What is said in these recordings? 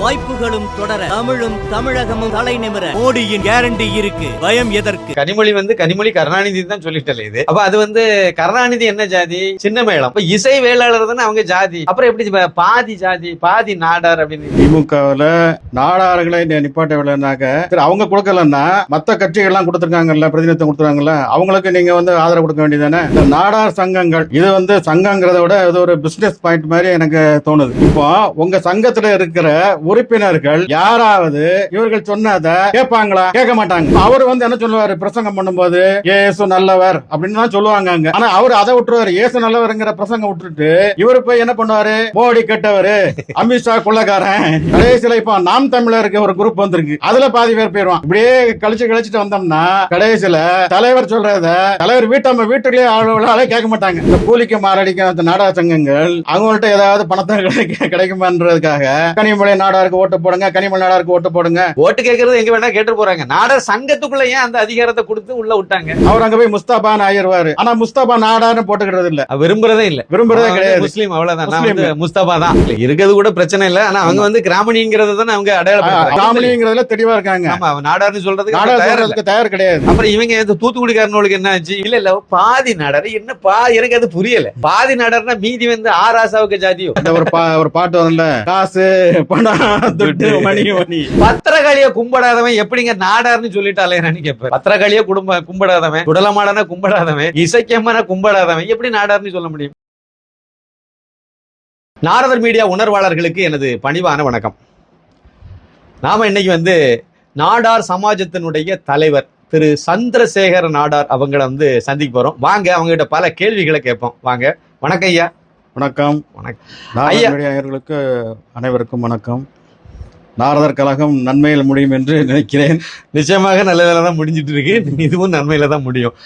வாய்ப்புகளும் தொடர தமிழும் தமிழகமும் தலை நிமிர மோடியின் கேரண்டி இருக்கு. பயம் எதற்கு? கனிமொழி வந்து கனிமொழி கருணாநிதி தான் சொல்லிட்டல இது. அப்ப அது வந்து கருணாநிதி என்ன ஜாதி? சின்ன மேளம். அப்ப இசை வேளாளர் தானே அவங்க ஜாதி. அப்புறம் எப்படி பாதி ஜாதி பாதி நாடார் அப்படின்னு திமுகவுல நாடார்களை நிப்பாட்டவில்லைனாக்க சரி அவங்க கொடுக்கலன்னா மத்த கட்சிகள்லாம் கொடுத்துருக்காங்கல்ல பிரதிநிதித்துவம் கொடுத்துருக்காங்கல்ல அவங்களுக்கு நீங்க வந்து ஆதரவு கொடுக்க வேண்டியதானே இந்த நாடார் சங்கங்கள் இது வந்து சங்கங்கிறத விட இது ஒரு பிசினஸ் பாயிண்ட் மாதிரி எனக்கு தோணுது. இப்போ உங்க சங்கத்துல இருக்கிற உறுப்பினர்கள் யாராவது இவர்கள் சொன்னதை கேட்பாங்களா? கேட்க மாட்டாங்க. அவர் வந்து என்ன சொல்லுவாரு? பிரசங்கம் பண்ணும்போது ஏசு நல்லவர் அப்படின்னு தான் சொல்லுவாங்க அங்க ஆனா அவர் அதை விட்டுருவாரு. ஏசு நல்லவர்ங்கிற பிரசங்கம் விட்டுட்டு இவர் போய் என்ன பண்ணுவாரு? மோடி கெட்டவரு. அமித்ஷா கொள்ளக்காரன். கடைசியில இப்ப நாம் தமிழருக்கு ஒரு குரூப் வந்திருக்கு. அதுல பாதி பேர் போயிருவான். இப்படியே கழிச்சு கழிச்சுட்டு வந்தோம்னா கடைசியில தலைவர் சொல்றத தலைவர் வீட்டம்ம வீட்டுலயே ஆளுநர்களாலே கேட்க மாட்டாங்க. இந்த கூலிக்கு மாரடிக்கும் அந்த நாடக சங்கங்கள் அவங்கள்ட்ட ஏதாவது பணத்தை கிடைக்க- கிடைக்குமான்றதுக்காக கனிமொழி நாடாருக்கு ஓட்டு போடுங்க கனிமொழி நாடாருக்கு ஓட்டு போடுங்க. ஓட்டு கேட்கறது எங்க வேணா கேட்டு போறாங்க. நாடார் சங்கத்துக்குள்ள ஏன் அந்த அதிகாரத்தை கொடுத்து உள்ள விட்டாங்க? அவர் அங்க போய் முஸ்தாபான்னு ஆயிருவாரு ஆனா முஸ்தாபா நாடார்னு போட்டுக்கிறது இல்ல. விரும்புறதே இல்ல. விரும்புறதே கிடையாது. முஸ்லீம் அவ்வளவுதான். முஸ்தபா தான். இருக்கிறது கூட பிரச்சனை இல்ல. ஆனா அவங்க வந்து கிராமணிங்கிறத தானே அவங்க அடையாளப்படுத்துறாங்க. காமெடிங்கிறதுல தெளிவா இருக்காங்க. ஆமா நாடார்னு சொல்றதுக்கு தயார் கிடையாது. அப்புறம் இவங்க இந்த தூத்துக்குடிக்காரனுக்கு என்ன ஆச்சு? இல்ல இல்ல பாதி நாடார். என்ன பா எனக்கு அது புரியல. பாதி நாடார்னா மீதி வந்து ஆராசாவுக்கு ஜாதியோ. ஒரு ஒரு பாட்டு வரும்ல. காசு பணம் துட்டு. மணி மணி பத்திரகாளிய கும்பிடாதவன் எப்படிங்க நாடார்னு சொல்லிட்டாலே நான் கேட்பேன். பத்திரகாளிய குடும்ப கும்பிடாதவன் குடலமாடன கும்பிடாதவன் இசைக்கம்மன கும்பிடாதவன் எப்படி நாடார்னு சொல்ல முடியும்? நாரதர் மீடியா உணர்வாளர்களுக்கு எனது பணிவான வணக்கம். நாம இன்னைக்கு வந்து நாடார் சமாஜத்தினுடைய தலைவர் திரு சந்திரசேகர நாடார் அவங்கள வந்து சந்திக்க போறோம். வாங்க அவங்க கிட்ட பல கேள்விகளை கேட்போம். வாங்க வணக்கம் ஐயா. வணக்கம். வணக்கம். ஐயா. அனைவருக்கும் வணக்கம். நாரதர் கழகம் நன்மையில் முடியும் என்று நினைக்கிறேன். நிச்சயமாக நல்லதில் தான் முடிஞ்சிட்டு இருக்கு. இதுவும் நன்மையில தான் முடியும்.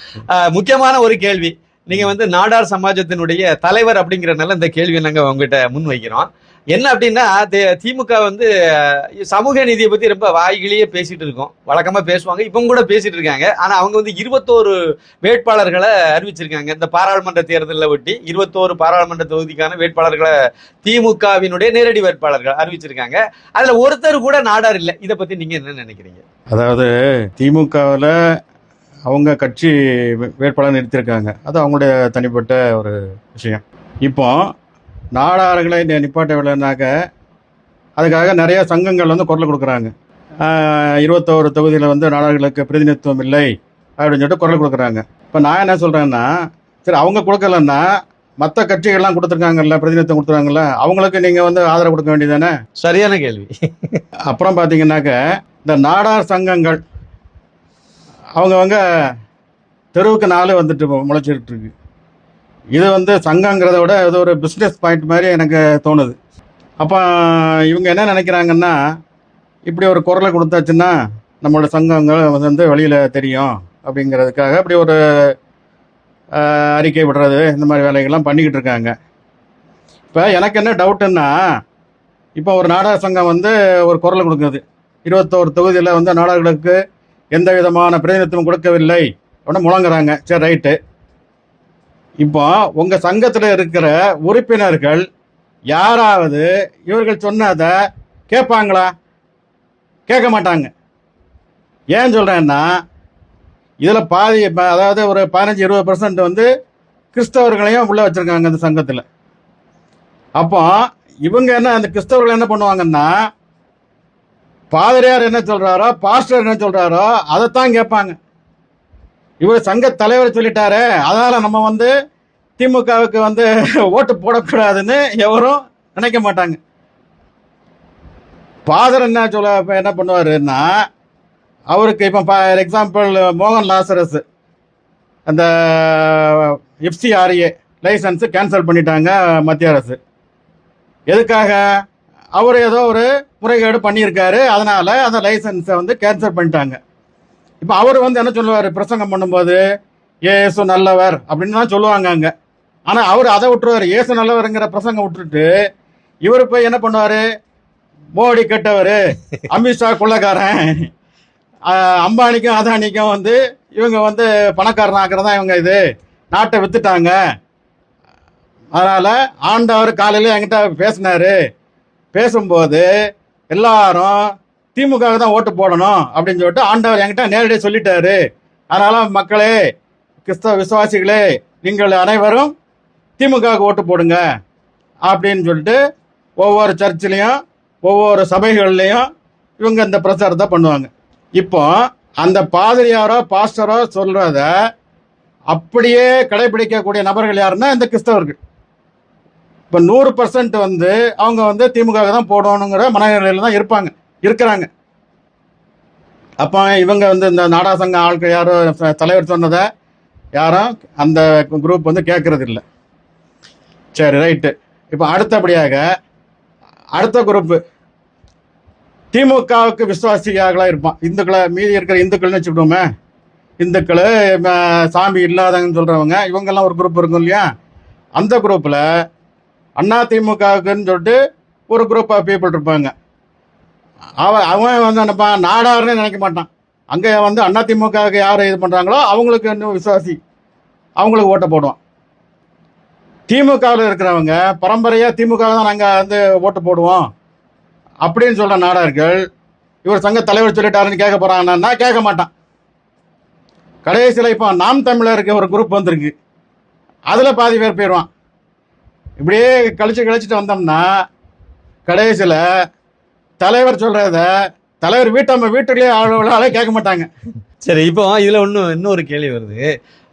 முக்கியமான ஒரு கேள்வி. நீங்க வந்து நாடார் சமாஜத்தினுடைய தலைவர் அப்படிங்கிறனால இந்த கேள்வியை நாங்கள் உங்ககிட்ட முன் வைக்கிறோம் என்ன அப்படின்னா திமுக வந்து சமூக நீதியை பத்தி ரொம்ப வாய்கிலேயே பேசிட்டு இருக்கோம். வழக்கமா பேசுவாங்க. இப்போ கூட பேசிட்டு இருக்காங்க. ஆனா அவங்க வந்து இருபத்தோரு வேட்பாளர்களை அறிவிச்சிருக்காங்க. இந்த பாராளுமன்ற தேர்தலில் ஒட்டி இருபத்தோரு பாராளுமன்ற தொகுதிக்கான வேட்பாளர்களை திமுகவினுடைய நேரடி வேட்பாளர்கள் அறிவிச்சிருக்காங்க. அதுல ஒருத்தர் கூட நாடார் இல்லை. இதை பத்தி நீங்க என்ன நினைக்கிறீங்க? அதாவது திமுகவில் அவங்க கட்சி வே- வேட்பாளர் நிறுத்தியிருக்காங்க. அது அவங்களுடைய தனிப்பட்ட ஒரு விஷயம். இப்போ நாடார்களை நி- நிப்பாட்டவில்லைனாக்க அதுக்காக நிறைய சங்கங்கள் வந்து குரல் கொடுக்குறாங்க. இருபத்தோரு தொகுதியில் வந்து நாடார்களுக்கு பிரதிநிதித்துவம் இல்லை அப்படின்னு சொல்லிட்டு குரல் கொடுக்குறாங்க. இப்போ நான் என்ன சொல்கிறேன்னா சரி அவங்க கொடுக்கலன்னா மற்ற கட்சிகள்லாம் கொடுத்துருக்காங்கல்ல பிரதிநிதித்துவம் கொடுத்துருக்காங்கல்ல அவங்களுக்கு நீங்கள் வந்து ஆதரவு கொடுக்க வேண்டியதானே சரியான கேள்வி. அப்புறம் பார்த்தீங்கன்னாக்க இந்த நாடார் சங்கங்கள் அவங்கவங்க தெருவுக்கு நாலு வந்துட்டு மு- முளைச்சிட்டு இருக்கு. இது வந்து சங்கங்கிறத விட இது ஒரு பிஸ்னஸ் பாயிண்ட் மாதிரி எனக்கு தோணுது. அப்போ இவங்க என்ன நினைக்கிறாங்கன்னா இப்படி ஒரு குரலை கொடுத்தாச்சுன்னா நம்மளோட சங்கங்கள் வந்து வெளியில் தெரியும் அப்படிங்கிறதுக்காக இப்படி ஒரு அறிக்கை விடுறது இந்த மாதிரி வேலைகள்லாம் பண்ணிக்கிட்டு இருக்காங்க. இப்போ எனக்கு என்ன டவுட்டுன்னா இப்போ ஒரு நாடக சங்கம் வந்து ஒரு குரல் கொடுக்குது. இருபத்தோரு தொகுதியில் வந்து நாடகங்களுக்கு எந்த விதமான பிரதிநிதித்துவம் கொடுக்கவில்லை அப்படின்னு முழங்குறாங்க. சரி ரைட்டு இப்போ உங்கள் சங்கத்தில் இருக்கிற உறுப்பினர்கள் யாராவது இவர்கள் சொன்னதை கேட்பாங்களா? கேட்க மாட்டாங்க. ஏன் சொல்கிறேன்னா இதில் பாதி அதாவது ஒரு பதினஞ்சு இருபது பர்சன்ட் வந்து கிறிஸ்தவர்களையும் உள்ளே வச்சுருக்காங்க அந்த சங்கத்தில். அப்போ இவங்க என்ன அந்த கிறிஸ்தவர்கள் என்ன பண்ணுவாங்கன்னா பாதிரியார் என்ன சொல்றாரோ பாஸ்டர் என்ன சொல்றாரோ அதைத்தான் கேட்பாங்க. இவர் சங்க தலைவர் சொல்லிட்டாரு. அதனால நம்ம வந்து திமுகவுக்கு வந்து ஓட்டு போடக்கூடாதுன்னு எவரும் நினைக்க மாட்டாங்க. ஃபாதர் என்ன சொல்ல என்ன பண்ணுவாருன்னா அவருக்கு இப்போ ஃபார் எக்ஸாம்பிள் மோகன் லாசரஸ் அந்த எஃப்சிஆர்ஏ லைசன்ஸு கேன்சல் பண்ணிட்டாங்க மத்திய அரசு. எதுக்காக? அவர் ஏதோ ஒரு முறைகேடு பண்ணியிருக்காரு. அதனால் அந்த லைசன்ஸை வந்து கேன்சல் பண்ணிட்டாங்க. இப்போ அவர் வந்து என்ன சொல்லுவார்? பிரசங்கம் பண்ணும்போது ஏசு நல்லவர் அப்படின்னு தான் சொல்லுவாங்க அங்கே. ஆனால் அவர் அதை விட்டுருவார். ஏசு நல்லவருங்கிற பிரசங்கம் விட்டுட்டு இவர் போய் என்ன பண்ணுவார்? மோடி கெட்டவர் அமித்ஷா கொள்ளக்காரன் அம்பானிக்கும் அதானிக்கும் வந்து இவங்க வந்து பணக்காரன் ஆக்கிறதா இவங்க இது. நாட்டை வித்துட்டாங்க. அதனால ஆண்டவர் காலையில் என்கிட்ட பேசினாரு. பேசும்போது எல்லாரும் திமுக தான் ஓட்டு போடணும் அப்படின்னு சொல்லிட்டு ஆண்டவர் என்கிட்ட நேரடியாக சொல்லிட்டாரு. அதனால மக்களே கிறிஸ்தவ விசுவாசிகளே நீங்கள் அனைவரும் திமுகவுக்கு ஓட்டு போடுங்க அப்படின்னு சொல்லிட்டு ஒவ்வொரு சர்ச்சிலையும் ஒவ்வொரு சபைகள்லையும் இவங்க இந்த பிரச்சாரத்தை பண்ணுவாங்க. இப்போ அந்த பாதிரியாரோ பாஸ்டரோ சொல்றத அப்படியே கடைபிடிக்கக்கூடிய நபர்கள் யாருன்னா இந்த கிறிஸ்தவர்கள். இப்போ நூறு பர்சன்ட் வந்து அவங்க வந்து திமுக தான் போடணுங்கிற மனநிலையில் தான் இருப்பாங்க. இருக்கிறாங்க. அப்போ இவங்க வந்து இந்த நாடா சங்க ஆட்கள் யாரும் தலைவர் சொன்னதை யாரும் அந்த குரூப் வந்து கேட்கறது இல்லை சரி ரைட்டு இப்போ அடுத்தபடியாக அடுத்த குரூப்பு திமுகவுக்கு விசுவாசிகளாக இருப்பான். இந்துக்களை மீதி இருக்கிற இந்துக்கள்னு வச்சுக்கிட்டோமே இந்துக்கள் சாமி இல்லாதங்கன்னு சொல்கிறவங்க இவங்கெல்லாம் ஒரு குரூப் இருக்கும் இல்லையா? அந்த குரூப்பில் அண்ணா திமுகவுக்குன்னு சொல்லிட்டு ஒரு குரூப் ஆஃப் பீப்புள் இருப்பாங்க. அவன் அவன் வந்து நினைப்பான் நாடாருன்னு நினைக்க மாட்டான். அங்கே வந்து அண்ணா திமுகவுக்கு யார் இது பண்ணுறாங்களோ அவங்களுக்கு இன்னும் விசுவாசி. அவங்களுக்கு ஓட்டை போடுவான். திமுகவில் இருக்கிறவங்க பரம்பரையாக திமுக தான் நாங்கள் வந்து ஓட்டு போடுவோம். அப்படின்னு சொல்கிற நாடார்கள் இவர் சங்க தலைவர் சொல்லிட்டாருன்னு கேட்க போகிறாங்கன்னா கேட்க மாட்டான். கடைசியில் இப்போ நாம் தமிழருக்கு ஒரு குரூப் வந்திருக்கு. அதில் பாதி பேர் போயிடுவான் இப்படியே கழிச்சு கழிச்சிட்டு வந்தோம்னா கடைசியில் தலைவர் சொல்கிறத தலைவர் வீட்டம்ம வீட்டுக்குள்ளேயே ஆளே கேட்க மாட்டாங்க. சரி இப்போ இதுல ஒன்றும் இன்னொரு கேள்வி வருது.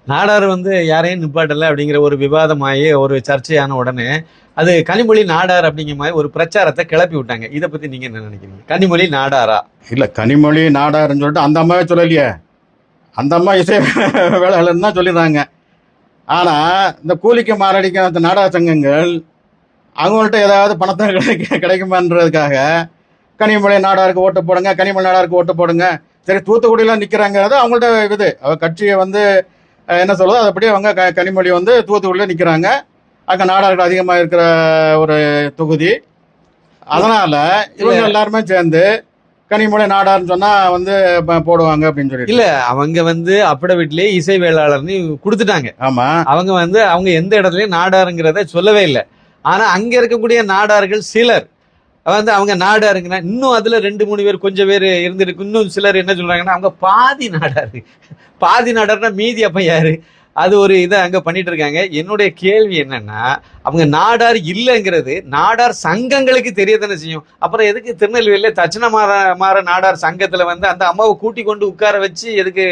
நாடார் வந்து யாரையும் நிப்பாட்டல அப்படிங்கிற ஒரு விவாதமாயி ஒரு சர்ச்சையான உடனே அது கனிமொழி நாடார் அப்படிங்கிற மாதிரி ஒரு பிரச்சாரத்தை கிளப்பி விட்டாங்க. இதை பத்தி நீங்க என்ன நினைக்கிறீங்க? கனிமொழி நாடாரா? இல்லை கனிமொழி நாடாருன்னு சொல்லிட்டு அந்த அம்மாவே சொல்லலையே. அந்த அம்மா இசை வேலைன்னு தான் சொல்லிடுறாங்க. ஆனால் இந்த கூலிக்கு மாரடிக்கிற அந்த நாடக சங்கங்கள் அவங்கள்ட்ட ஏதாவது பணத்தை கிடைக்க கிடைக்குமான்றதுக்காக கனிமொழி நாடாருக்கு ஓட்டு போடுங்க கனிமொழி நாடாருக்கு ஓட்டு போடுங்க. சரி தூத்துக்குடியில் நிற்கிறாங்கிறது அவங்கள்ட்ட இது. அவ கட்சியை வந்து என்ன சொல்லுதோ அதுபடி அவங்க க கனிமொழி வந்து தூத்துக்குடியில் நிற்கிறாங்க அங்கே நாடார்கள் அதிகமாக இருக்கிற ஒரு தொகுதி. அதனால இவங்க எல்லாருமே சேர்ந்து கனிமொழி நாடார்னு சொன்னா வந்து போடுவாங்க அப்படின்னு சொல்லிட்டு. இல்ல அவங்க வந்து அப்பட வீட்டிலேயே இசை வேளாளர்னு கொடுத்துட்டாங்க. ஆமா. அவங்க வந்து அவங்க எந்த இடத்துலயும் நாடாருங்கிறத சொல்லவே இல்லை. ஆனா அங்க இருக்கக்கூடிய நாடார்கள் சிலர். வந்து அவங்க நாடாருங்கன்னா இன்னும் அதுல ரெண்டு மூணு பேர் கொஞ்சம் பேர் இருந்திருக்கு. இன்னும் சிலர் என்ன சொல்றாங்கன்னா அவங்க பாதி நாடாரு பாதி நாடார்னா மீதி அப்ப யாரு? அது ஒரு இதை அங்க பண்ணிட்டு இருக்காங்க. என்னுடைய கேள்வி என்னன்னா அவங்க நாடார் இல்லைங்கிறது நாடார் சங்கங்களுக்கு தெரிய தானே செய்யும். அப்புறம் எதுக்கு திருநெல்வேலியில தட்சிண மாற மாற நாடார் சங்கத்துல வந்து அந்த அம்மாவை கூட்டி கொண்டு உட்கார வச்சு எதுக்கு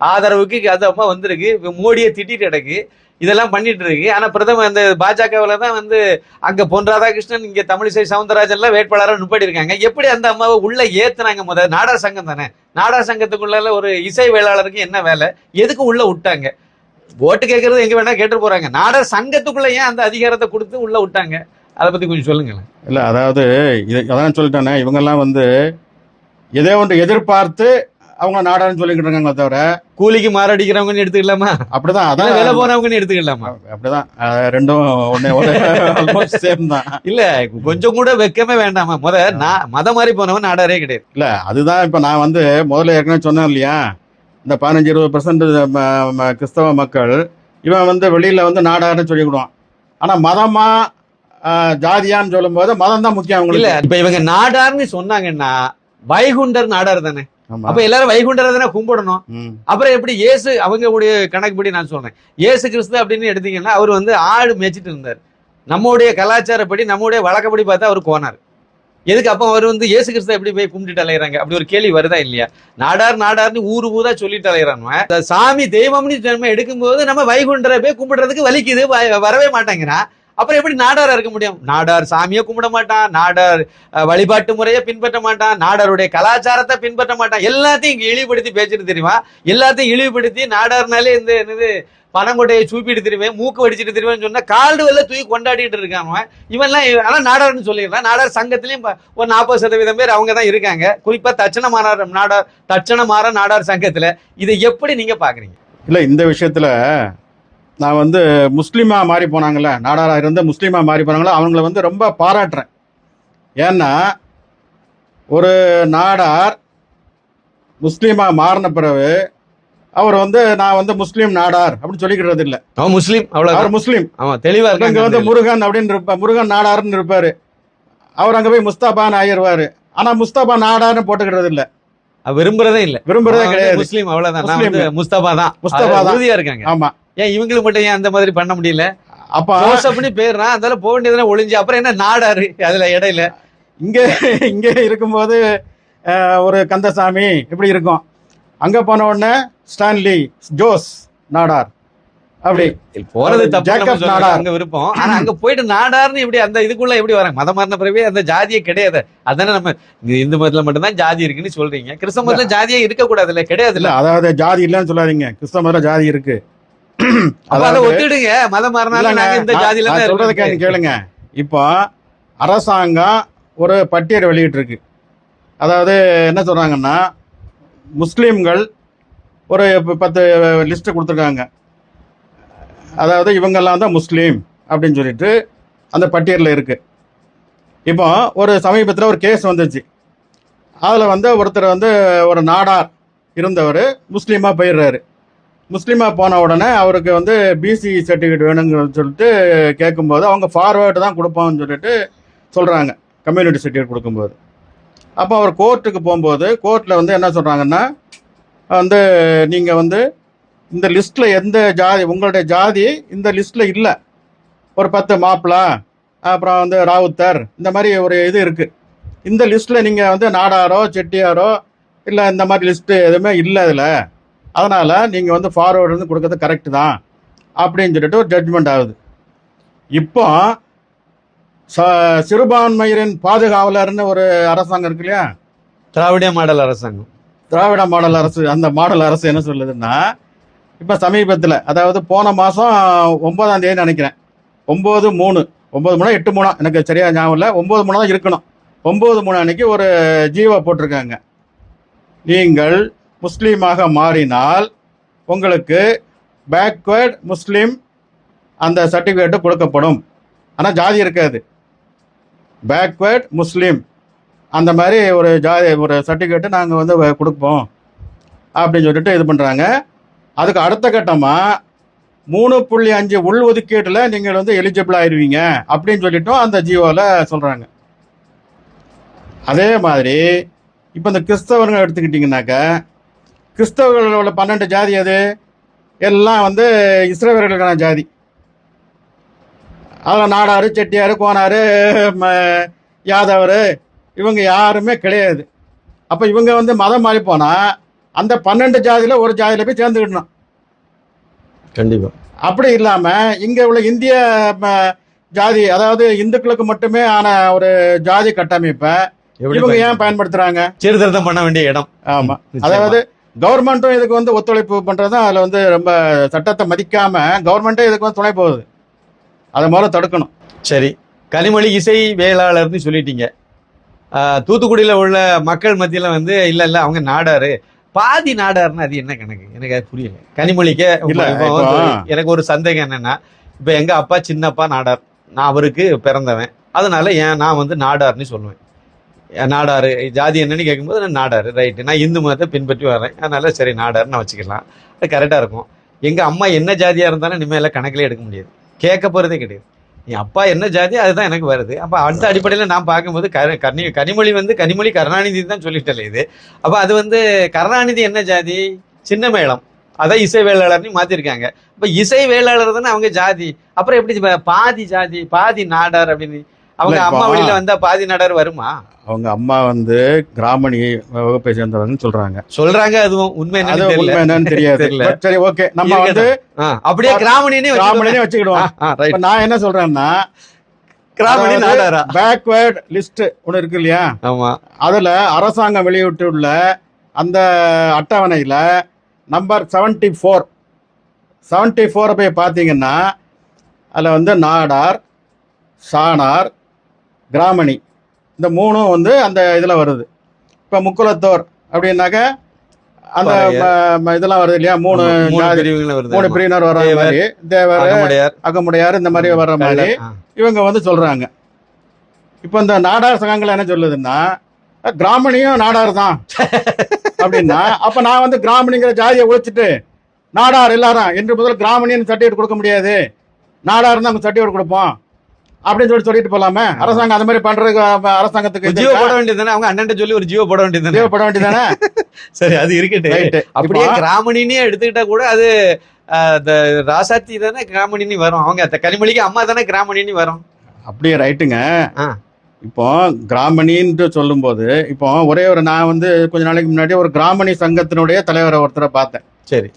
ஆதரவுக்கு அது அம்மா வந்திருக்கு. மோடியை திட்டிட்டு கிடக்கு. இதெல்லாம் பண்ணிட்டு இருக்கு. ஆனா பிரதமர் அந்த பாஜகவில் தான் வந்து அங்க பொன் ராதாகிருஷ்ணன் இங்க தமிழிசை சவுந்தரராஜன் எல்லாம் வேட்பாளராக நுப்படி இருக்காங்க. எப்படி அந்த அம்மாவை உள்ள ஏத்துனாங்க முத? நாடார் சங்கம் தானே. நாடார் சங்கத்துக்குள்ள ஒரு இசை வேளாளருக்கு என்ன வேலை? எதுக்கு உள்ள விட்டாங்க? ஓட்டு கேட்கறது எங்க வேணா கேட்டு போறாங்க. நாடார் சங்கத்துக்குள்ள ஏன் அந்த அதிகாரத்தை கொடுத்து உள்ள விட்டாங்க? அதை பத்தி கொஞ்சம் சொல்லுங்களேன். இல்ல அதாவது இதை அதான் சொல்லிட்டேனே இவங்கெல்லாம் வந்து எதோ ஒன்று எதிர்பார்த்து அவங்க நாடார்னு சொல்லிக்கிட்டு இருக்காங்களே தவிர கூலிக்கு மாரடிக்கிறவங்கன்னு எடுத்துக்கலாமா? அப்படிதான் அதான். வேலை போறவங்கன்னு எடுத்துக்கலாமா? அப்படிதான். ரெண்டும் ஒன்னே சேம் தான். இல்ல கொஞ்சம் கூட வெக்கமே வேண்டாமா? முத நான் மதம் மாறி போனவன் நாடாரே கிடையாது. இல்ல அதுதான் இப்ப நான் வந்து முதல்ல ஏற்கனவே சொன்னேன் இல்லையா? இந்த பதினஞ்சு இருபது பர்சன்ட் கிறிஸ்தவ மக்கள் இவன் வந்து வெளியில வந்து நாடார்னு சொல்லிக்கிடுவான். ஆனா மதமா ஜாதியான்னு சொல்லும்போது மதம் தான் முக்கியம் இல்ல அவங்களுக்கு இப்ப இவங்க நாடார்னு சொன்னாங்கன்னா வைகுண்டர் நாடார் தானே. அப்ப எல்லாரும் வைகுண்டரை தானே கும்பிடணும். அப்புறம் எப்படி இயேசு அவங்க உடைய கணக்குப்படி நான் சொல்றேன். இயேசு கிறிஸ்து அப்படின்னு எடுத்தீங்கன்னா அவர் வந்து ஆடு மேய்ச்சிட்டு இருந்தார். நம்முடைய கலாச்சாரப்படி நம்முடைய வழக்கப்படி பார்த்தா அவர் கோனார். எதுக்கு அப்போ அவர் வந்து இயேசு கிறிஸ்து எப்படி போய் கும்பிட்டுட்டு அலையிறாங்க? அப்படி ஒரு கேள்வி வருதா இல்லையா? நாடார் நாடார்னு ஊரு ஊரா சொல்லிட்டு அலையிறானுவ இந்த சாமி தெய்வம்னு நம்ம எடுக்கும்போது நம்ம வைகுண்டரை போய் கும்பிடுறதுக்கு வலிக்குது வரவே மாட்டேங்கிறான். அப்புறம் எப்படி நாடாரா இருக்க முடியும்? நாடார் சாமியை கும்பிட மாட்டான் நாடார் வழிபாட்டு முறையை பின்பற்ற மாட்டான் நாடாருடைய கலாச்சாரத்தை பின்பற்ற மாட்டான். எல்லாத்தையும் இங்க இழிவுபடுத்தி பேசிட்டு தெரியுமா? எல்லாத்தையும் இழிவுபடுத்தி நாடார்னாலே இந்த என்னது பனங்கொட்டையை சூப்பிட்டு திரும்பேன் மூக்கு வடிச்சிட்டு திரும்பேன்னு சொன்னா கால்டு வெள்ள தூக்கி கொண்டாடிட்டு இருக்கான் அவன். இவன்லாம் ஆனால் ஆனா நாடார்னு சொல்லிடுறான். நாடார் சங்கத்திலயும் ஒரு நாற்பது சதவீதம் பேர் அவங்க தான் இருக்காங்க. குறிப்பா தட்சண மாறார் நாடார் தட்சண மாற நாடார் சங்கத்துல இதை எப்படி நீங்க பாக்குறீங்க? இல்ல இந்த விஷயத்துல நான் வந்து முஸ்லீமா மாறி போனாங்கல்ல நாடாரா இருந்து முஸ்லீமா மாறி போனாங்களோ அவங்கள வந்து ரொம்ப பாராட்டுறேன். ஏன்னா ஒரு நாடார் முஸ்லீமா மாறின பிறகு அவர் வந்து நான் வந்து முஸ்லீம் நாடார் அப்படின்னு சொல்லிக்கிறது இல்ல. அவன் முஸ்லீம் அவர் அவ்வளவு முஸ்லீம். ஆமா தெளிவா அங்க வந்து முருகன் அப்படின்னு இருப்ப முருகன் நாடாருன்னு இருப்பாரு. அவர் அங்க போய் முஸ்தாபான்னு ஆயிடுவாரு ஆனா முஸ்தபா நாடார்னு போட்டுக்கிறது இல்ல. அவர் விரும்புறதே இல்ல. விரும்புறதே அவன் கிடையாது. முஸ்லீம் அவ்வளவுதான். நான் முஸ்லீம். முஸ்தபா தான். முஸ்தபா தான். இருக்காங்க. ஆமா. ஏன் இவங்களுக்கு மட்டும் ஏன் அந்த மாதிரி பண்ண முடியல? அப்ப ஜோசப்னு பேர்னா அதனால போக வேண்டியதுல ஒளிஞ்சு அப்புறம் என்ன நாடாரு? அதுல இடையில. இங்க இங்க இருக்கும்போது ஒரு கந்தசாமி இப்படி இருக்கும். அங்க போன உடனே ஸ்டான்லி ஜோஸ் நாடார். அப்படி. போறது தப்பு ஜேக்கப் நாடார். அங்க விருப்பம். ஆனா அங்க போயிட்டு நாடார்னு இப்படி அந்த இதுக்குள்ள எப்படி வராங்க? மதம் மாறின பிறவே அந்த ஜாதியே கிடையாது. அதானே நம்ம இந்து மதத்துல மட்டும்தான் ஜாதி இருக்குன்னு சொல்றீங்க. கிறிஸ்தவ மதத்துல ஜாதியே இருக்க கூடாதுல்ல கிடையாது இல்ல அதாவது ஜாதி இல்லைன்னு சொல்லாதீங்க. கிறிஸ்தவ மதத்துல ஜாதி இருக்கு. அப்ப அதை ஒத்துடுங்க. மதம் மாறினாலும் நாங்க இந்த ஜாதியில தான் சொல்றதை. கேளுங்க இப்போ அரசாங்கம் ஒரு பட்டியல் வெளியிட்டு இருக்கு அதாவது என்ன சொல்றாங்கன்னா முஸ்லீம்கள் ஒரு பத்து லிஸ்ட் கொடுத்துருக்காங்க. அதாவது இவங்கெல்லாம் தான் முஸ்லீம் அப்படின்னு சொல்லிட்டு அந்த பட்டியலில் இருக்கு. இப்போ ஒரு சமீபத்தில் ஒரு கேஸ் வந்துச்சு. அதில் வந்து ஒருத்தர் வந்து ஒரு நாடார் இருந்தவர் முஸ்லீமாக போயிடுறாரு. முஸ்லீமாக போன உடனே அவருக்கு வந்து பிசி சர்டிஃபிகேட் வேணுங்கன்னு சொல்லிட்டு கேட்கும்போது அவங்க ஃபார்வேர்டு தான் கொடுப்போம்னு சொல்லிட்டு சொல்கிறாங்க கம்யூனிட்டி சர்டிஃபிகேட் கொடுக்கும்போது. அப்போ அவர் கோர்ட்டுக்கு போகும்போது கோர்ட்டில் வந்து என்ன சொல்கிறாங்கன்னா வந்து நீங்கள் வந்து இந்த லிஸ்ட்டில் எந்த ஜாதி உங்களுடைய ஜாதி இந்த லிஸ்ட்டில் இல்லை. ஒரு பத்து மாப்பிளா அப்புறம் வந்து ராவுத்தர் இந்த மாதிரி ஒரு இது இருக்குது இந்த லிஸ்ட்டில் நீங்கள் வந்து நாடாரோ செட்டியாரோ இல்லை இந்த மாதிரி லிஸ்ட்டு எதுவுமே இல்லை அதில். அதனால் நீங்கள் வந்து ஃபார்வேர்டு வந்து கொடுக்கறது கரெக்டு தான் அப்படின்னு சொல்லிட்டு ஒரு ஜட்ஜ்மெண்ட் ஆகுது. இப்போ ச- சிறுபான்மையினரின் பாதுகாவலர்னு ஒரு அரசாங்கம் இருக்கு இல்லையா? திராவிட மாடல் அரசாங்கம். திராவிட மாடல் அரசு அந்த மாடல் அரசு என்ன சொல்லுதுன்னா இப்போ சமீபத்தில் அதாவது போன மாதம் ஒன்பதாம் தேதி நினைக்கிறேன். ஒம்பது மூணு. ஒம்பது மூணு எட்டு மூணா. எனக்கு சரியா ஞாபகம் இல்லை. ஒம்பது மூணு தான் இருக்கணும். ஒம்பது மூணு அன்னைக்கு ஒரு ஜீவோ போட்டிருக்காங்க. நீங்கள் முஸ்லீமாக மாறினால் உங்களுக்கு பேக்வேர்ட் முஸ்லீம் அந்த சர்டிஃபிகேட்டு கொடுக்கப்படும். ஆனால் ஜாதி இருக்காது. Backward Muslim. அந்த மாதிரி ஒரு ஜாதி ஒரு சர்டிஃபிகேட்டு நாங்கள் வந்து வ- கொடுப்போம். அப்படின்னு சொல்லிட்டு இது பண்ணுறாங்க அதுக்கு அடுத்த கட்டமாக மூணு புள்ளி அஞ்சு உள் ஒதுக்கீட்டில் நீங்கள் வந்து எலிஜிபிள் ஆயிடுவீங்க அப்படின்னு சொல்லிட்டும் அந்த ஜியோவில் சொல்கிறாங்க அதே மாதிரி இப்போ இந்த கிறிஸ்தவர்கள் எடுத்துக்கிட்டிங்கனாக்கா கிறிஸ்தவர்களோட பன்னெண்டு ஜாதி அது? எல்லாம் வந்து இஸ்ரவேலர்களுக்கான ஜாதி. அதில் நாடாரு செட்டியார் கோனாரு ம- யாதவர் இவங்க யாருமே கிடையாது. அப்போ இவங்க வந்து மதம் மாறி போனால் அந்த பன்னெண்டு ஜாதியில் ஒரு ஜாதியில் போய் சேர்ந்துக்கிடணும். கண்டிப்பா. அப்படி இல்லாமல் இங்கே உள்ள இந்திய ஜாதி அதாவது இந்துக்களுக்கு மட்டுமே ஆன ஒரு ஜாதி கட்டமைப்பை இவங்க ஏன் பயன்படுத்துறாங்க? சீர்திருத்தம் பண்ண வேண்டிய இடம். ஆமா. நிச்சயமா. அதாவது கவர்மெண்ட்டும் இதுக்கு வந்து ஒத்துழைப்பு பண்றது தான் அதுல வந்து ரொம்ப சட்டத்தை மதிக்காம கவர்மெண்ட்டே இதுக்கு வந்து துணை போகுது. அதை முதல்ல தடுக்கணும். சரி. கனிமொழி இசை வேளாளர்னு சொல்லிட்டீங்க. தூத்துக்குடியில உள்ள மக்கள் மத்தியில வந்து இல்ல இல்ல அவங்க நாடாரு. பாதி நாடாருன்னு அது என்ன கணக்கு? எனக்கு அது புரியல. கனிமொழிக்கு எனக்கு ஒரு சந்தேகம் என்னன்னா இப்ப எங்க அப்பா சின்னப்பா நாடார். நான் அவருக்கு பிறந்தவன். அதனால ஏன் நான் வந்து நாடார்னு சொல்லுவேன். நாடார். ஜாதி என்னன்னு கேட்கும்போது நான் நாடார். ரைட்டு நான் இந்து மதத்தை பின்பற்றி வரேன் அதனால் சரி நாடாருன்னு நான் வச்சுக்கலாம். அது கரெக்டாக இருக்கும். எங்கள் அம்மா என்ன ஜாதியாக இருந்தாலும் இனிமேல் கணக்கிலே எடுக்க முடியாது. கேட்க போகிறதே கிடையாது. என் அப்பா என்ன ஜாதி அதுதான் எனக்கு வருது. அப்போ அடுத்த அடிப்படையில் நான் பார்க்கும்போது கரு- கனி கனிமொழி வந்து கனிமொழி கருணாநிதி தான் சொல்லிட்டல இது. அப்போ அது வந்து கருணாநிதி என்ன ஜாதி? சின்ன மேளம் அதான் இசை வேளாளர்னு மாற்றிருக்காங்க இப்போ இசை வேளாளர் தானே அவங்க ஜாதி. அப்புறம் எப்படி பாதி ஜாதி பாதி நாடார் அப்படின்னு அவங்க அம்மா வழியில வந்தா பாதி நாடார் வருமா? அவங்க அம்மா வந்து கிராமணி வகுப்பை சேர்ந்தவங்கன்னு சொல்றாங்க. சொல்றாங்க அதுவும் உண்மை என்னன்னு தெரியல. உண்மை என்னன்னு தெரியாது. சரி ஓகே. நம்ம வந்து அப்படியே கிராமணினே கிராமணினே வச்சுக்கிடுவோம். இப்ப நான் என்ன சொல்றேன்னா கிராமணி நாடாரா? பேக்வேர்ட் லிஸ்ட் ஒன்று இருக்கு இல்லையா? ஆமா. அதுல அரசாங்கம் வெளியிட்டுள்ள அந்த அட்டவணையில நம்பர் செவன்டி ஃபோர் செவன்டி ஃபோரை போய் பார்த்தீங்கன்னா அதில் வந்து நாடார் சாணார் கிராமணி. இந்த மூணும் வந்து அந்த இதில் வருது. இப்போ முக்குலத்தோர் அப்படின்னாக்க அந்த இதெல்லாம் வருது இல்லையா? மூணு மூணு பிரிவினர் தேவர், மாதிரி. தேவர் அகமுடையார், அகமுடையார் இந்த மாதிரி வர்ற மாதிரி. இவங்க வந்து சொல்றாங்க. இப்போ இந்த நாடார் சங்கங்கள் என்ன சொல்லுதுன்னா கிராமணியும் நாடார் தான். அப்படின்னா அப்ப நான் வந்து கிராமணிங்கிற ஜாதியை ஒழிச்சிட்டு நாடார் எல்லாரும் என்று முதல் கிராமணின்னு சர்டிஃபிகேட் கொடுக்க முடியாது. நாடார் தான் சர்டிஃபிகேட் கொடுப்போம். அப்படின்னு சொல்லி சொல்லிட்டு போலாமே. அரசாங்கம் அந்த மாதிரி அப்ப அரசாங்கத்துக்கு ஜியோ போட வேண்டியது அவங்க அண்ணன் சொல்லி ஒரு ஜியோ போட வேண்டியது தானே தேவைப்பட வேண்டியதானே சரி அது இருக்கட்டும். ரைட் அப்படியே கிராமணினே எடுத்துக்கிட்டா கூட அது ராசாத்தி தானே கிராமணினி வரும். அவங்க கனிமொழிக்கு அம்மா தானே கிராமணினி வரும். அப்படியே ரைட்டுங்க. இப்போ கிராமணின்ட்டு சொல்லும்போது இப்போ ஒரே ஒரு நான் வந்து கொஞ்ச நாளைக்கு முன்னாடி ஒரு கிராமணி சங்கத்தினுடைய தலைவரை ஒருத்தரை பார்த்தேன். சரி.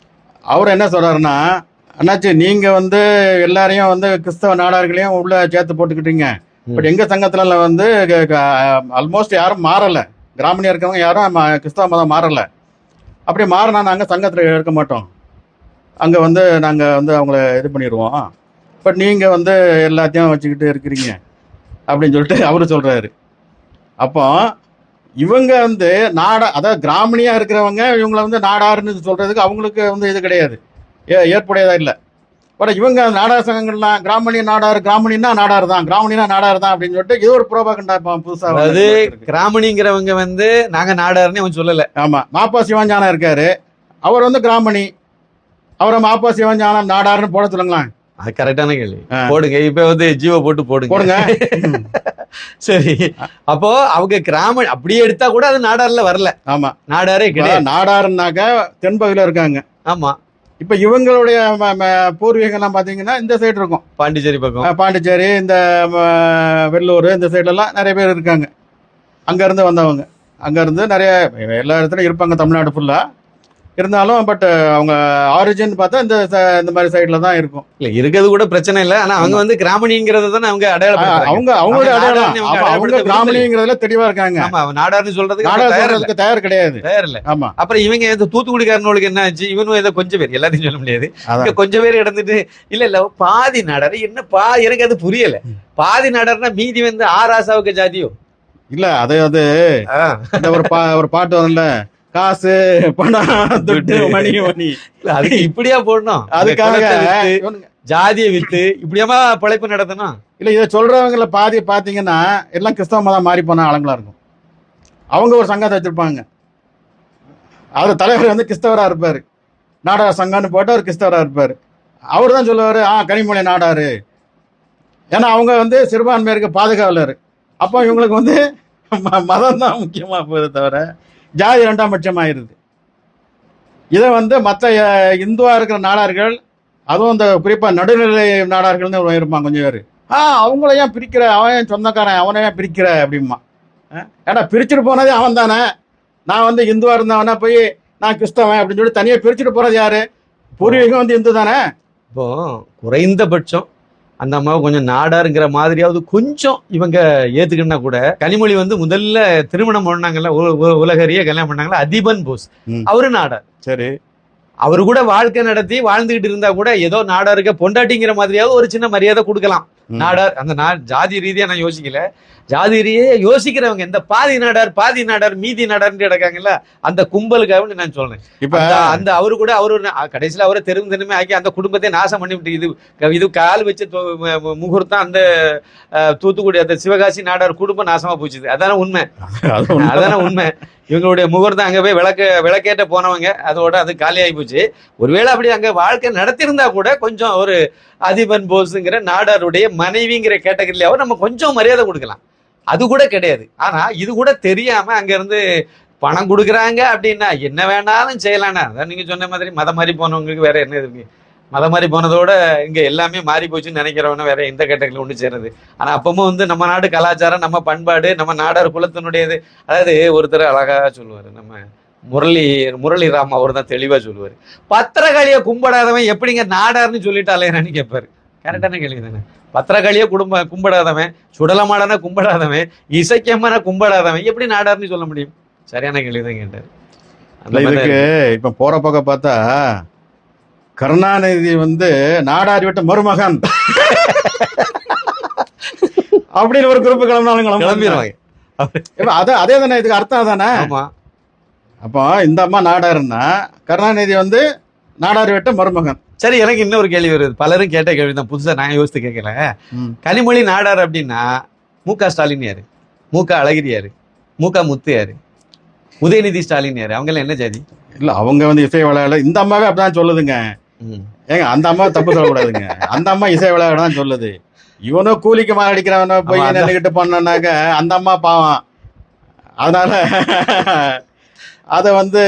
அவர் என்ன சொல்றாருன்னா அண்ணாச்சி நீங்க வந்து எல்லாரையும் வந்து கிறிஸ்தவ நாடார்களையும் உள்ள சேர்த்து போட்டுக்கிட்டீங்க. பட் எங்க சங்கத்துல வந்து ஆல்மோஸ்ட் யாரும் மாறல. கிராமணியா இருக்கவங்க யாரும் கிறிஸ்தவ மதம் மாறல. அப்படி மாறினா நாங்க சங்கத்துல இருக்க மாட்டோம். அங்க வந்து நாங்க வந்து அவங்கள இது பண்ணிடுவோம் பட் நீங்க வந்து எல்லாத்தையும் வச்சுக்கிட்டு இருக்கிறீங்க. அப்படின்னு சொல்லிட்டு அவரு சொல்றாரு. அப்போ இவங்க வந்து நாடா அதாவது கிராமணியா இருக்கிறவங்க இவங்கள வந்து நாடாருன்னு சொல்றதுக்கு அவங்களுக்கு வந்து இது கிடையாது. ஏ- ஏற்புடையதா இல்லை. பட் இவங்க நாடார் சங்கங்கள்லாம் கிராமணி நாடார் கிராமணினா நாடார் தான் கிராமணினா நாடார் தான் அப்படின்னு சொல்லிட்டு இது ஒரு புரோபகண்டா புதுசா அதாவது. கிராமணிங்கிறவங்க வந்து நாங்க நாடாருன்னு அவன் சொல்லல. ஆமா மாப்பா சிவஞானம் இருக்காரு. அவர் வந்து கிராமணி. அவரை மாப்பா சிவஞானம் நாடார்னு போட சொல்லுங்களேன். அது கரெக்டான கேள்வி. போடுங்க இப்ப வந்து ஜியோ போட்டு போடுங்க. போடுங்க. சரி அப்போ அவங்க கிராம அப்படியே எடுத்தா கூட அது நாடார்ல வரல. ஆமா. நாடாரே கிடையாது. நாடாருன்னாக்க தென்பகுதியில இருக்காங்க. ஆமா. இப்ப இவங்களுடைய பூர்வீகம்லாம் பாத்தீங்கன்னா இந்த சைடு இருக்கும். பாண்டிச்சேரி பக்கம். பாண்டிச்சேரி இந்த வெள்ளூர் இந்த சைடுலாம் நிறைய பேர் இருக்காங்க. அங்க இருந்து வந்தவங்க. அங்க இருந்து நிறைய எல்லா இடத்துலயும் இருப்பாங்க தமிழ்நாடு ஃபுல்லா இருந்தாலும் பட் அவங்க ஆரிஜின் பார்த்தா இந்த இந்த மாதிரி சைடுல தான் இருக்கும். இல்ல இருக்கிறது கூட பிரச்சனை இல்ல. ஆனா அவங்க வந்து கிராமணிங்கிறத தானே அவங்க அடையாளப்படுத்துறாங்க. அவங்க அவங்களுடைய அவங்க அடையாளம். அவங்க கிராமணிங்கிறதுல தெளிவா இருக்காங்க. ஆமா நாடார்னு சொல்றதுக்கு நாடா அவங்க தயார் கிடையாது. தயார் இல்ல. ஆமா. அப்புறம் இவங்க இந்த தூத்துக்குடிக்காரனுக்கு என்ன ஆச்சு? இவனும் ஏதோ கொஞ்சம் பேர் எல்லாத்தையும் சொல்ல முடியாது. இங்க கொஞ்சம் பேர் இடந்துட்டு இல்ல இல்ல பாதி நாடார் என்ன பா எனக்கு அது புரியல. பாதி நாடார்னா மீதி வந்து ஆராசாவுக்கு ஜாதியோ? இல்ல அது அது ஒரு பா ஒரு பாட்டு வரும்ல. காசு பணம் துட்டு. மணி மணி. அதுக்கு இப்படியா போடணும்? அதுக்காக ஜாதியை வித்து இப்படியாமா பழைப்பு நடத்தணும்? இல்ல இதை சொல்றவங்கள பாதி பாத்தீங்கன்னா எல்லாம் கிறிஸ்தவ மதம் மாறி போன ஆளுங்களா இருக்கும். அவங்க ஒரு சங்கத்தை வச்சிருப்பாங்க. அது தலைவர் வந்து கிறிஸ்தவரா இருப்பாரு. நாடார் சங்கம்னு போட்டு அவர் கிறிஸ்தவரா இருப்பாரு. அவர் தான் சொல்லுவாரு ஆ கனிமொழி நாடாரு. ஏன்னா அவங்க வந்து சிறுபான்மையருக்கு பாதுகாவலர். அப்போ இவங்களுக்கு வந்து மதம் தான் முக்கியமா போகுது தவிர ஜாதி ரெண்டாம் ஆயிடுது இதை வந்து மற்ற இந்துவாக இருக்கிற நாடார்கள் அதுவும் இந்த குறிப்பாக நடுநிலை நாடார்கள்னு ஒரு இருப்பான் கொஞ்சம் பேர். ஆ அவங்கள ஏன் பிரிக்கிற? அவன் ஏன் சொந்தக்காரன்? அவனை ஏன் பிரிக்கிற? அப்படிமா ஏடா பிரிச்சுட்டு போனதே அவன் தானே. நான் வந்து இந்துவாக இருந்தவனா போய் நான் கிறிஸ்தவன் அப்படின்னு சொல்லி தனியாக பிரிச்சுட்டு போகிறது யாரு? பூர்வீகம் வந்து இந்து தானே. இப்போ குறைந்தபட்சம் அந்த அம்மாவை கொஞ்சம் நாடாருங்கிற மாதிரியாவது கொஞ்சம் இவங்க ஏத்துக்கினா கூட கனிமொழி வந்து முதல்ல திருமணம் பண்ணாங்கல்ல உலகறிய கல்யாணம் பண்ணாங்கல்ல அதிபன் போஸ். அவரு நாடார் சரி அவரு கூட வாழ்க்கை நடத்தி வாழ்ந்துகிட்டு இருந்தா கூட ஏதோ நாடாருக்கு பொண்டாட்டிங்கிற மாதிரியாவது ஒரு சின்ன மரியாதை கொடுக்கலாம். நாடார் அந்த நா ஜாதி ரீதியா நான் யோசிக்கல. ஜாதி ரீதியா யோசிக்கிறவங்க இந்த பாதி நாடார் பாதி நாடார் மீதி நாடார்னு கிடக்காங்கல்ல அந்த கும்பலுக்காக நான் சொல்றேன். இப்ப அந்த அவரு கூட அவரு கடைசியில அவரை தெரும் தெருமே ஆக்கி அந்த குடும்பத்தை நாசம் பண்ணி விட்டு இது இது கால் வச்ச முகூர்த்தம் அந்த தூத்துக்குடி அந்த சிவகாசி நாடார் குடும்பம் நாசமா போச்சுது. அதான உண்மை. அதான உண்மை. இவங்களுடைய முகூர்த்தம் அங்கே போய் விளக்க விளக்கேற்ற போனவங்க அதோட அது காலியாகி போச்சு ஒருவேளை அப்படி அங்கே வாழ்க்கை நடத்தியிருந்தா கூட கொஞ்சம் ஒரு அதிபன் போஸுங்கிற நாடாருடைய மனைவிங்கிற கேட்டகரியிலாவது நம்ம கொஞ்சம் மரியாதை கொடுக்கலாம். அது கூட கிடையாது. ஆனால் இது கூட தெரியாமல் அங்கேருந்து பணம் கொடுக்குறாங்க அப்படின்னா என்ன வேணாலும் செய்யலாம்னா. அதான் நீங்கள் சொன்ன மாதிரி மதம் மாதிரி போனவங்களுக்கு வேற என்ன இருக்கு மதம் மாறி போனதோட இங்க எல்லாமே மாறி போச்சுன்னு நினைக்கிறவன வேற எந்த கேட்டகரியில் ஒன்று சேருது ஆனா அப்பவும் வந்து நம்ம நாடு கலாச்சாரம் நம்ம பண்பாடு நம்ம நாடார் குலத்தினுடையது. அதாவது ஒருத்தர் அழகா சொல்லுவாரு நம்ம முரளி முரளி ராம் அவர் தான் தெளிவா சொல்லுவாரு. பத்திரகாளிய கும்பிடாதவன் எப்படிங்க நாடார்னு சொல்லிட்டு அலையறான்னு கேட்பாரு. கரெக்டான கேள்வி தானே. பத்திரகாளிய குடும்ப கும்பிடாதவன் சுடலமாடன கும்பிடாதவன் இசைக்கம்மன கும்பிடாதவன் எப்படி நாடார்னு சொல்ல முடியும்? சரியான கேள்வி தான் கேட்டாரு. மாதிரி இதுக்கு இப்ப போற பக்கம் பார்த்தா கருணாநிதி வந்து நாடாரி விட்ட மருமகன். அப்படின்னு ஒரு குரூப் கிளம்பினாலும் கிளம்பிடுவாங்க அதே அதே தானே இதுக்கு அர்த்தம் தானே? ஆமா. அப்போ இந்த அம்மா நாடாருன்னா கருணாநிதி வந்து நாடாரி விட்ட மருமகன். சரி எனக்கு இன்னொரு கேள்வி வருது. பலரும் கேட்ட கேள்வி தான். புதுசா நான் யோசித்து கேட்கல. கனிமொழி நாடார் அப்படின்னா மு க ஸ்டாலின் யாரு? மு க அழகிரி யாரு? மு க முத்து யாரு? உதயநிதி ஸ்டாலின் யாரு? அவங்க எல்லாம் என்ன ஜாதி? இல்ல அவங்க வந்து இசை விளையாட இந்த அம்மாவே அப்படிதான் சொல்லுதுங்க. ஏங்க அந்த அம்மா தப்பு சொல்லக்கூடாதுங்க. அந்த அம்மா இசை விளையாட தான் சொல்லுது. இவனும் கூலிக்கு மாலை அடிக்கிறவன போய். நின்றுகிட்டு பண்ணனாக்க அந்த அம்மா பாவம். அதனால அத வந்து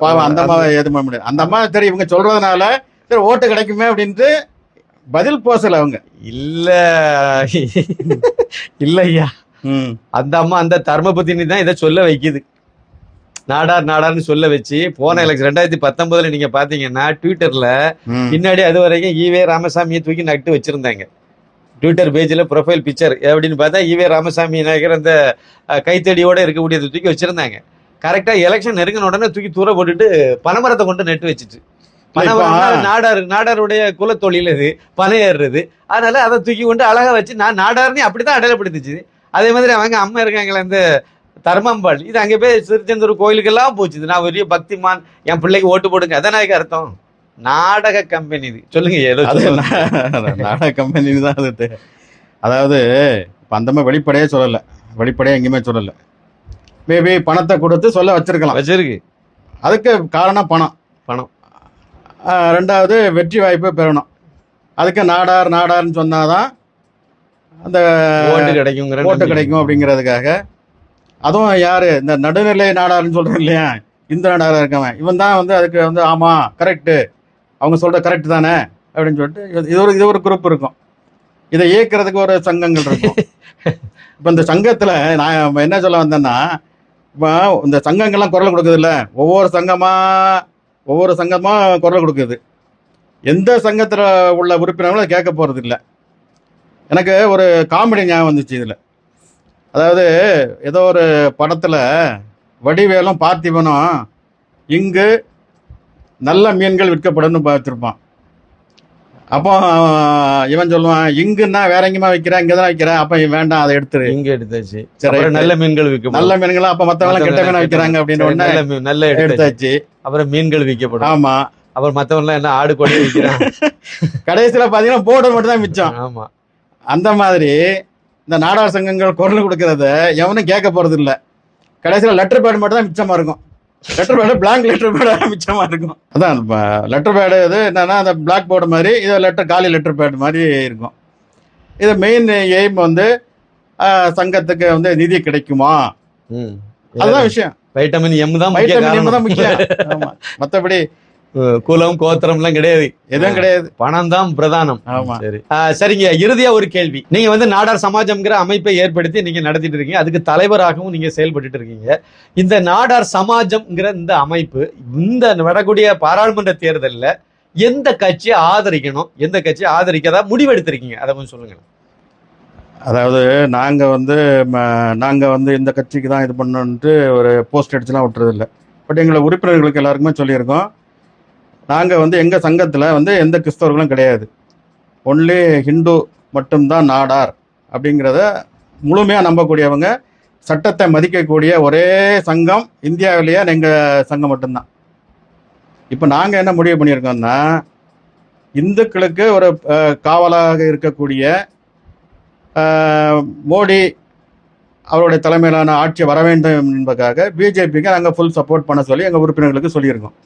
பாவம் அந்த அம்மாவை எதுவும் பண்ண முடியாது. அந்த அம்மா சரி இவங்க சொல்றதுனால சரி ஓட்டு கிடைக்குமே அப்படின்ட்டு பதில் போசல அவங்க. இல்ல இல்ல ஐயா ம். அந்த அம்மா அந்த தர்மபுத்தினி தான் இதை சொல்ல வைக்குது. நாடார் நாடார்னு சொல்ல வச்சு போன எலெக்ஷன் ரெண்டாயிரத்தி பத்தொன்பதுல நீங்க பாத்தீங்கன்னா ட்விட்டர்ல. பின்னாடி அது வரைக்கும் ஈவே ராமசாமியை தூக்கி நட்டு வச்சிருந்தாங்க. ட்விட்டர் பேஜ்ல ப்ரொஃபைல் பிக்சர் அப்படின்னு பார்த்தா ஈவே ராமசாமி நாயகர் அந்த கைத்தடியோட இருக்கக்கூடியதை தூக்கி வச்சிருந்தாங்க. கரெக்டா எலெக்ஷன் நெருங்கின உடனே தூக்கி தூர போட்டுட்டு பனைமரத்தை கொண்டு நட்டு வச்சுட்டு. நாடார் நாடாருடைய குலத்தொழில் இது பனை ஏறுறது. அதனால அதை தூக்கி கொண்டு அழகா வச்சு நான் நாடார்னு அப்படிதான் அடையாளப்படுத்துச்சு. அதே மாதிரி அவங்க அம்மா இருக்காங்களே அந்த தர்மம்பாள் இது அங்கே போய் திருச்செந்தூர் கோயிலுக்கெல்லாம் போச்சுது. நான் பெரிய பக்திமான் என் பிள்ளைக்கு ஓட்டு போடுங்க. அதானே அர்த்தம்? நாடக கம்பெனி இது. சொல்லுங்க ஏதோ நாடக கம்பெனி தான் அது. அதாவது இப்ப அந்த மாதிரி வெளிப்படையே சொல்லல. வெளிப்படையா எங்கேயுமே சொல்லல. மேபி பணத்தை கொடுத்து சொல்ல வச்சிருக்கலாம். வச்சிருக்கு. அதுக்கு காரணம் பணம். பணம். ரெண்டாவது வெற்றி வாய்ப்பு பெறணும். அதுக்கு நாடார் நாடார்னு சொன்னாதான் அந்த ஓட்டு கிடைக்குங்கிற ஓட்டு. கிடைக்கும் அப்படிங்கிறதுக்காக அதுவும் யாரு? இந்த நடுநிலை நாடார்னு சொல்றேன் இல்லையா? இந்த நாடாரா இருக்கவன். இவன் தான் வந்து அதுக்கு வந்து ஆமா கரெக்டு அவங்க சொல்ற கரெக்ட் தானே? அப்படின்னு சொல்லிட்டு இது- இது ஒரு இது ஒரு குரூப் இருக்கும். இதை இயக்குறதுக்கு ஒரு சங்கங்கள் இருக்கும். இப்போ இந்த சங்கத்தில் நான் என்ன சொல்ல வந்தேன்னா இப்போ இந்த சங்கங்கள்லாம் குரல் கொடுக்குதுல்ல? ஒவ்வொரு சங்கமாக ஒவ்வொரு சங்கமாக குரல் கொடுக்குது. எந்த சங்கத்தில் உள்ள உறுப்பினர்களும் கேட்க போகிறது இல்லை எனக்கு ஒரு காமெடி ஞாபகம் வந்துச்சு இதில். அதாவது ஏதோ ஒரு படத்துல வடிவேலும் பார்த்திபனும் இங்கு நல்ல மீன்கள் விற்கப்படும்னு பார்த்துருப்பான். அப்போ இவன் சொல்லுவான் இங்குன்னா வேற எங்கேயுமா வைக்கிறேன்? இங்க தான் வைக்கிறேன். அப்ப வேண்டாம் அதை எடுத்துரு. இங்க எடுத்தாச்சு. சரி. நல்ல மீன்கள் விற்கப்படும். நல்ல மீன்களா அப்ப மத்தவங்க கெட்ட மீனை வைக்கிறாங்க அப்படின்னு நல்ல நல்ல எடுத்தாச்சு. அப்புறம் மீன்கள் விற்கப்படும். ஆமா. அப்புறம் மத்தவங்க எல்லாம் என்ன ஆடு கொடி விற்கிறான் கடைசியில பாத்தீங்கன்னா போர்டு மட்டும் தான் மிச்சம். ஆமா. அந்த மாதிரி இந்த நாடார் சங்கங்கள் குரல் கொடுக்கறத எவனும் கேட்க போறது இல்ல கடைசியில லெட்டர் பேட் மட்டும் தான் மிச்சமா இருக்கும். Letter pad blank letter pad மிச்சமா இருக்கும். அதான் லெட்டர் பேடு இது என்னன்னா அந்த பிளாக் போர்டு மாதிரி இது லெட்டர் காலி லெட்டர் பேட் மாதிரி இருக்கும். இது மெயின் எய்ம் வந்து சங்கத்துக்கு வந்து நிதி கிடைக்குமா. அதுதான் விஷயம். வைட்டமின் எம் தான் வைட்டமின் எம் தான் முக்கியம். அஹ் குலம் கோத்திரம் எல்லாம் கிடையாது. எதுவும் கிடையாது. பணம் தான் பிரதானம் சரிங்க. இறுதியா ஒரு கேள்வி. நீங்க வந்து நாடார் சமாஜம்ங்கிற அமைப்பை ஏற்படுத்தி நீங்க நடத்திட்டு இருக்கீங்க. அதுக்கு தலைவராகவும் நீங்க செயல்பட்டுட்டு இருக்கீங்க. இந்த நாடார் சமாஜம்ங்கிற இந்த அமைப்பு இந்த வரக்கூடிய பாராளுமன்ற தேர்தல்ல எந்த கட்சியை ஆதரிக்கணும்? எந்த கட்சியை ஆதரிக்கதா? முடிவெடுத்திருக்கீங்க. அதை கொஞ்சம் சொல்லுங்க அதாவது நாங்க வந்து ம- நாங்க வந்து இந்த கட்சிக்கு தான் இது பண்ணணுன்ட்டு ஒரு போஸ்ட் அடிச்சுலாம் விட்டுறது இல்லை பட் எங்களை உறுப்பினர்களுக்கு எல்லாருக்குமே சொல்லியிருக்கோம். நாங்கள் வந்து எங்கள் சங்கத்தில் வந்து எந்த கிறிஸ்தவர்களும் கிடையாது. ஒன்லி ஹிந்து மட்டும்தான் நாடார் அப்படிங்கிறத முழுமையாக நம்பக்கூடியவங்க சட்டத்தை மதிக்கக்கூடிய ஒரே சங்கம் இந்தியாவிலேயே எங்கள் சங்கம் மட்டும்தான். இப்போ நாங்கள் என்ன முடிவு பண்ணியிருக்கோம்னா இந்துக்களுக்கு ஒரு காவலாக இருக்கக்கூடிய மோடி அவருடைய தலைமையிலான ஆட்சி வர வேண்டும் என்பதற்காக பிஜேபிக்கு நாங்கள் ஃபுல் சப்போர்ட் பண்ண சொல்லி எங்கள் உறுப்பினர்களுக்கு சொல்லியிருக்கோம்.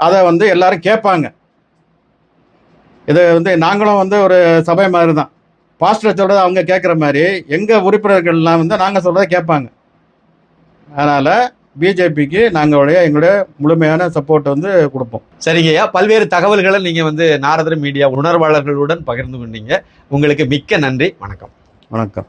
அதை வந்து எல்லாரும் கேட்பாங்க இது வந்து நாங்களும் வந்து ஒரு சபை மாதிரி தான் பாஸ்டர் சொல்றதை அவங்க கேட்குற மாதிரி எங்கள் உறுப்பினர்கள்லாம் வந்து நாங்கள் சொல்றதை கேட்பாங்க அதனால் பிஜேபிக்கு நாங்களுடைய எங்களுடைய முழுமையான சப்போர்ட் வந்து கொடுப்போம். சரிங்கய்யா பல்வேறு தகவல்களை நீங்க வந்து நாரதர் மீடியா உணர்வாளர்களுடன் பகிர்ந்து கொண்டீங்க. உங்களுக்கு மிக்க நன்றி. வணக்கம். வணக்கம்.